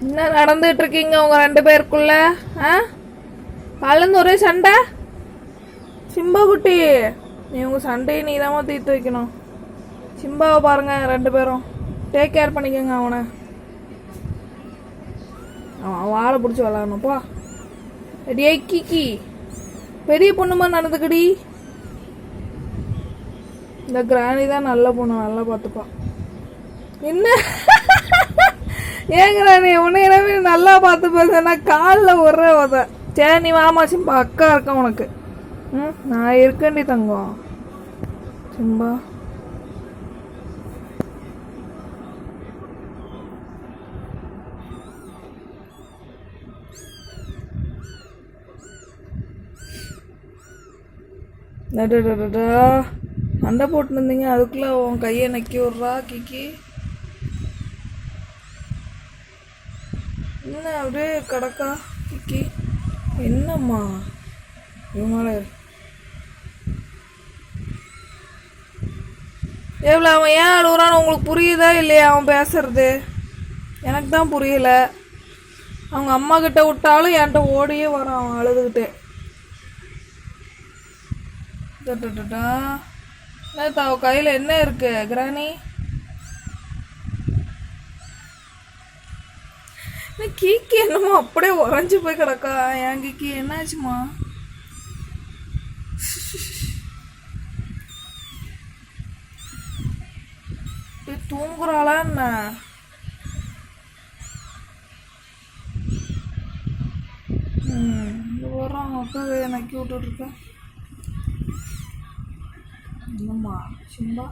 என்ன நடந்துட்டு இருக்கீங்க உங்க ரெண்டு பேருக்குள்ள? ஆ? காலேருந்து ஒரே சண்டை? சிம்பா குட்டி நீ உங்க சண்டையை நீ தான் தீர்த்து வைக்கணும். சிம்பாவை பாருங்க ரெண்டு பேரும். டேக் கேர் பண்ணிக்கோங்க அவனை. அவன் வாழை பிடிச்சி விளாடணும்ப்பா ரெடியே கிக்கி பெரிய பொண்ணு மாதிரி நடந்துக்கடி. இந்த கிராணி தான் நல்ல பொண்ணு. நல்லா பார்த்துப்பா. என்ன? ஏங்கடா நீ? உன்னை எனவே நல்லா பார்த்து பேசுனா காலில் ஒரே உத. சரி நீ வாமா சிம்பா அக்கா இருக்கேன் உனக்கு? ம் நான் இருக்கேன்டி தங்கம். சிம்பா. டடா சண்டை போட்டுருந்தீங்க இருந்தீங்க. உன் கையை நக்கி விட்றா கிக்கி. என்ன அப்படியே கடக்கா இக்கி என்னம்மா? இவங்கள எவ்வளோ அவன் ஏன் அழுகுறான்னு உங்களுக்கு புரியுதா இல்லையா அவன் பேசுறது? எனக்கு தான் புரியல. அவங்க அம்மா கிட்ட விட்டாலும் என்கிட்ட ஓடியே வரான் அவன் அழுதுகிட்டே. அவ கையில் என்ன இருக்கு கிராணி கீக்கி என்னமோ அப்படியே உறைஞ்சு போய் கிடக்கா? என் கீக்கி என்னாச்சுமா தூங்குறாளா என்ன? ம் வரோம் அக்கா நக்கி விட்டுட்டு இருக்கேன் என்னம்மா சிம்பா?